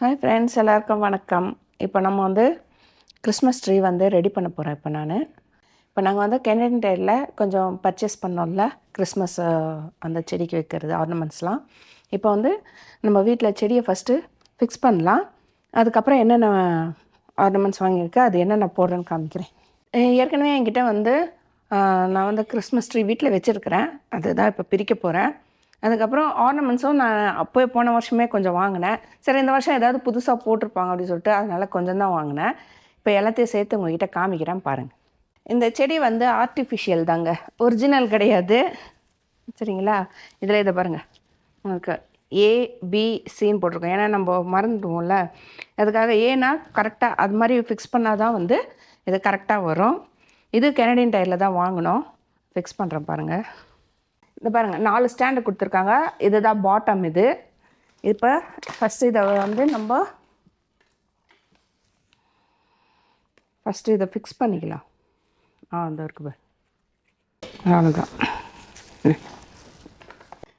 Hi friends எல்லாருக்கும் வணக்கம். இப்போ நம்ம வந்து கிறிஸ்மஸ் ட்ரீ வந்து ரெடி பண்ண போகிறோம் இப்போ நான். இப்போ நாங்கள் வந்து கெனடியன் டேரில் கொஞ்சம் பர்ச்சேஸ் பண்ணோம்ல கிறிஸ்மஸ் அந்த செடிக்கு வைக்கிறது ஆர்னமெண்ட்ஸ்லாம் இப்போ வந்து நம்ம வீட்டில் செடியை ஃபஸ்ட்டு ஃபிக்ஸ் பண்ணலாம். அதுக்கப்புறம் என்னென்ன ஆர்னமெண்ட்ஸ் வாங்கியிருக்கு அது என்னென்ன போடுறேன்னு காமிக்கிறேன். ஏற்கனவே என்கிட்ட வந்து நான் வந்து கிறிஸ்மஸ் ட்ரீ வீட்டில் வச்சுருக்கிறேன். அதுதான் இப்போ பிரிக்க போகிறேன் அதுக்கப்புறம் ஆர்னமெண்ட்ஸும் நான் அப்போ போன வருஷமே கொஞ்சம் வாங்கினேன். சரி இந்த வருஷம் ஏதாவது புதுசாக போட்டிருப்பாங்க அப்படின்னு சொல்லிட்டு அதனால் கொஞ்சம் தான் வாங்கினேன். இப்போ எல்லாத்தையும் சேர்த்து உங்ககிட்ட காமிக்கிறேன் பாருங்கள் இந்த செடி வந்து ஆர்டிஃபிஷியல் தாங்க. ஒரிஜினல் கிடையாது. சரிங்களா? இதில் இதை பாருங்கள் உங்களுக்கு ஏபிசின்னு போட்டிருக்கோம். ஏன்னா நம்ம மறந்துடுவோம்ல. அதுக்காக ஏன்னா கரெக்டாக அது மாதிரி ஃபிக்ஸ் பண்ணால் தான் வந்து இது கரெக்டாக வரும். இது கெனடியன் டயரில் தான் வாங்கினோம். ஃபிக்ஸ் பண்ணுறேன் பாருங்கள் இந்த பாருங்கள் நாலு ஸ்டாண்டு கொடுத்துருக்காங்க. இதுதான் பாட்டம் இது. இப்போ ஃபஸ்ட்டு இதை வந்து நம்ம ஃபஸ்ட்டு இதை ஃபிக்ஸ் பண்ணிக்கலாம். ஆ அந்த இருக்கு பார். அவ்வளோதான்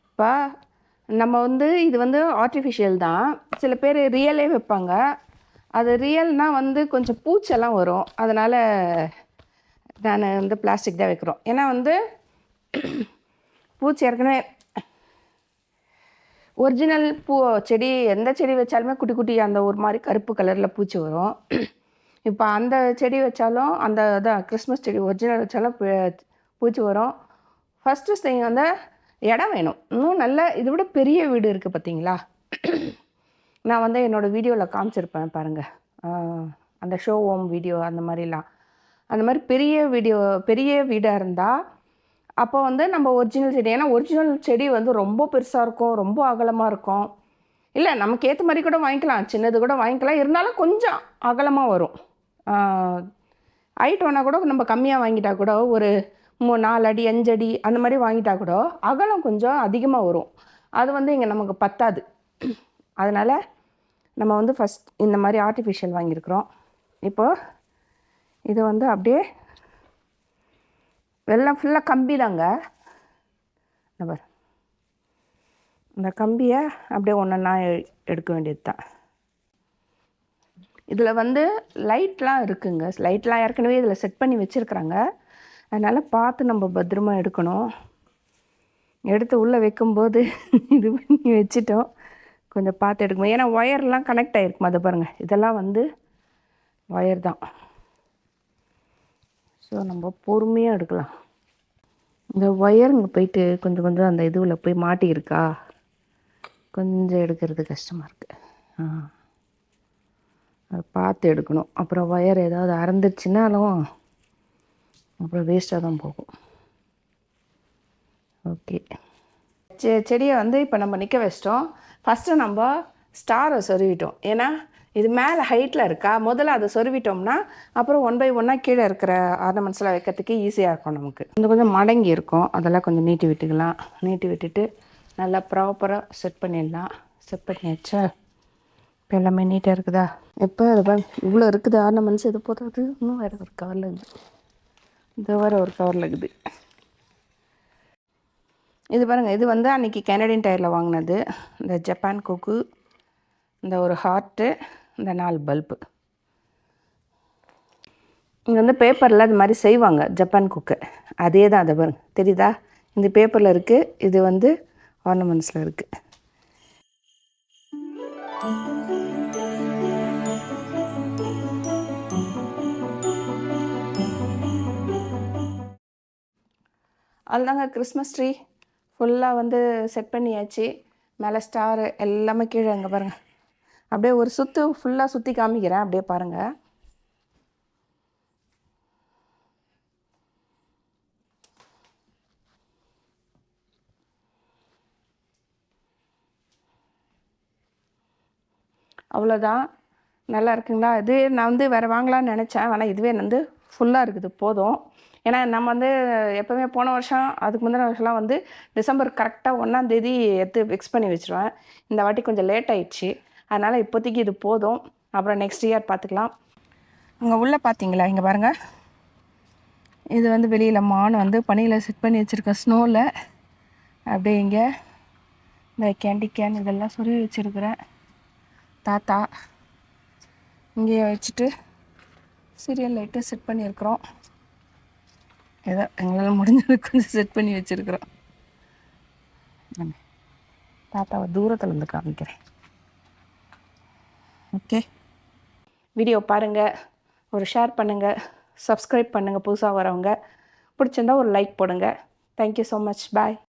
இப்போ நம்ம வந்து இது வந்து ஆர்டிஃபிஷியல் தான். சில பேர் ரியலே வைப்பாங்க. அது ரியல்னால் வந்து கொஞ்சம் பூச்செல்லாம் வரும். அதனால் நான் வந்து பிளாஸ்டிக் தான் வைக்கிறோம். ஏன்னா வந்து பூச்சி ஏற்கனவே ஒரிஜினல் பூ செடி எந்த செடி வச்சாலுமே குட்டி குட்டி அந்த ஒரு மாதிரி கருப்பு கலரில் பூச்சி வரும். இப்போ அந்த செடி வச்சாலும் அந்த இதான் கிறிஸ்மஸ் செடி ஒரிஜினல் வச்சாலும் பூச்சி வரும். ஃபஸ்ட்டு திங் வந்து இடம் வேணும். இன்னும் நல்ல இதை விட பெரிய வீடு இருக்குது பார்த்தீங்களா நான் வந்து என்னோடய வீடியோவில் காமிச்சிருப்பேன் பாருங்கள் அந்த ஷோ ஹோம் வீடியோ அந்த மாதிரிலாம். அந்த மாதிரி பெரிய வீடியோ பெரிய வீடாக இருந்தால் அப்போ வந்து நம்ம ஒரிஜினல் செடி ஏன்னா ஒரிஜினல் செடி வந்து ரொம்ப பெருசாக இருக்கும் ரொம்ப அகலமாக இருக்கும். இல்லை நமக்கு ஏற்ற மாதிரி கூட வாங்கிக்கலாம். சின்னது கூட வாங்கிக்கலாம். இருந்தாலும் கொஞ்சம் அகலமாக வரும். ஹைட் வேணால் கூட நம்ம கம்மியாக வாங்கிட்டா கூட ஒரு மூ நாலு அடி அஞ்சடி அந்த மாதிரி வாங்கிட்டா கூட அகலம் கொஞ்சம் அதிகமாக வரும். அது வந்து இங்கே நமக்கு பத்தாது. அதனால் நம்ம வந்து ஃபஸ்ட் இந்த மாதிரி ஆர்டிஃபிஷியல் வாங்கியிருக்கிறோம். இப்போது இது வந்து அப்படியே வெள்ளம் ஃபுல்லாக கம்பி தாங்க இந்த பாரு. இந்த கம்பியை அப்படியே ஒன்றா எடுக்க வேண்டியது தான் இதில் வந்து லைட்லாம் இருக்குங்க. லைட்லாம் ஏற்கனவே இதில் செட் பண்ணி வச்சுருக்குறாங்க. அதனால் பார்த்து நம்ம பத்திரமா எடுக்கணும். எடுத்து உள்ளே வைக்கும்போது இது பண்ணி வச்சிட்டோம். கொஞ்சம் பார்த்து எடுக்கணும். ஏன்னா ஒயர்லாம் கனெக்ட் ஆகிருக்குமா அதை பாருங்கள் இதெல்லாம் வந்து ஒயர் தான் ஸோ நம்ம பொறுமையாக எடுக்கலாம். இந்த ஒயருங்க போயிட்டு கொஞ்சம் கொஞ்சம் அந்த இதுவில் போய் மாட்டியிருக்கா? கொஞ்சம் எடுக்கிறது கஷ்டமாக இருக்குது ஆ. அதை பார்த்து எடுக்கணும். அப்புறம் ஒயர் ஏதாவது அறந்துருச்சுனாலும் அப்புறம் வேஸ்ட்டாக தான் போகும். ஓகே செ செடியை வந்து இப்போ நம்ம நிற்க வச்சிட்டோம். ஃபஸ்ட்டு நம்ம ஸ்டாரை சொருவிட்டோம். ஏன்னா இது மேலே ஹைட்டில் இருக்கா? முதல்ல அதை சொருவிட்டோம்னா அப்புறம் ஒன் பை ஒன்னாக கீழே இருக்கிற ஆர்னமெண்ட்ஸ்லாம் வைக்கிறதுக்கு ஈஸியாக இருக்கும் நமக்கு. கொஞ்சம் கொஞ்சம் மடங்கி இருக்கும். அதெல்லாம் கொஞ்சம் நீட்டி விட்டுக்கலாம். நீட்டி விட்டுட்டு நல்லா ப்ராப்பராக செட் பண்ணிடலாம். செட் பண்ணியாச்சா இப்போ எல்லாமே நீட்டாக இருக்குதா? எப்போ இவ்வளோ இருக்குது ஆர்னமெண்ட்ஸ் இது போடுறது இன்னும் வேறு ஒரு கவரில் இருக்குது இது வேறு ஒரு கவரில் இருக்குது. இது பாருங்கள் இது வந்து அன்றைக்கி கெனடியன் டயரில் வாங்கினது. இந்த ஜப்பான் குக்கு இந்த ஒரு ஹார்ட்டு இந்த நாலு பல்பு இங்கே வந்து பேப்பரில் அது மாதிரி செய்வாங்க ஜப்பான் குக்கு அதே தான் அதை பாருங்க. தெரியுதா? இந்த பேப்பரில் இருக்குது இது வந்து ஆர்னமெண்ட்ஸில் இருக்குது அதுதாங்க கிறிஸ்மஸ் ட்ரீ ஃபுல்லாக வந்து செட் பண்ணியாச்சு. மேலே ஸ்டாரு எல்லாமே கீழே அங்கே பாருங்கள் அப்படியே ஒரு சுற்று ஃபுல்லாக சுற்றி காமிக்கிறேன். அப்படியே பாருங்கள் அவ்வளோதான் நல்லா இருக்குங்களா? இது நான் வந்து வேறு வாங்கலாம்னு நினச்சேன். ஆனால் இதுவே வந்து ஃபுல்லாக இருக்குது. போதும். ஏன்னா நம்ம வந்து எப்போவுமே போன வருஷம் அதுக்கு முந்தின வருஷம்லாம் வந்து டிசம்பர் கரெக்டாக ஒன்றாந்தேதி எடுத்து ஃபிக்ஸ் பண்ணி வச்சுருவேன். இந்த வாட்டி கொஞ்சம் லேட் ஆயிடுச்சு. அதனால் இப்போதைக்கு இது போதும். அப்புறம் நெக்ஸ்ட் இயர் பார்த்துக்கலாம் அங்கே உள்ளே பார்த்தீங்களா இங்கே பாருங்கள் இது வந்து வெளியில் மான் வந்து பனியில் செட் பண்ணி வச்சுருக்கேன் ஸ்னோவில் அப்படியே இங்கே இந்த கேண்டி கேன் இதெல்லாம் சொல்லி வச்சுருக்கிறேன் தாத்தா. இங்கேயே வச்சுட்டு சீரியல் லைட்டு செட் பண்ணியிருக்கிறோம் ஏதோ எங்களால் முடிஞ்சது கொஞ்சம் செட் பண்ணி வச்சுருக்குறோம். தாத்தாவை தூரத்தில் இருந்து காமிக்கிறேன். ஓகே. வீடியோ பாருங்கள் ஒரு ஷேர் பண்ணுங்கள் சப்ஸ்கிரைப் பண்ணுங்கள் புதுசாக வரவங்க. பிடிச்சிருந்தா ஒரு லைக் போடுங்க. Thank you so much bye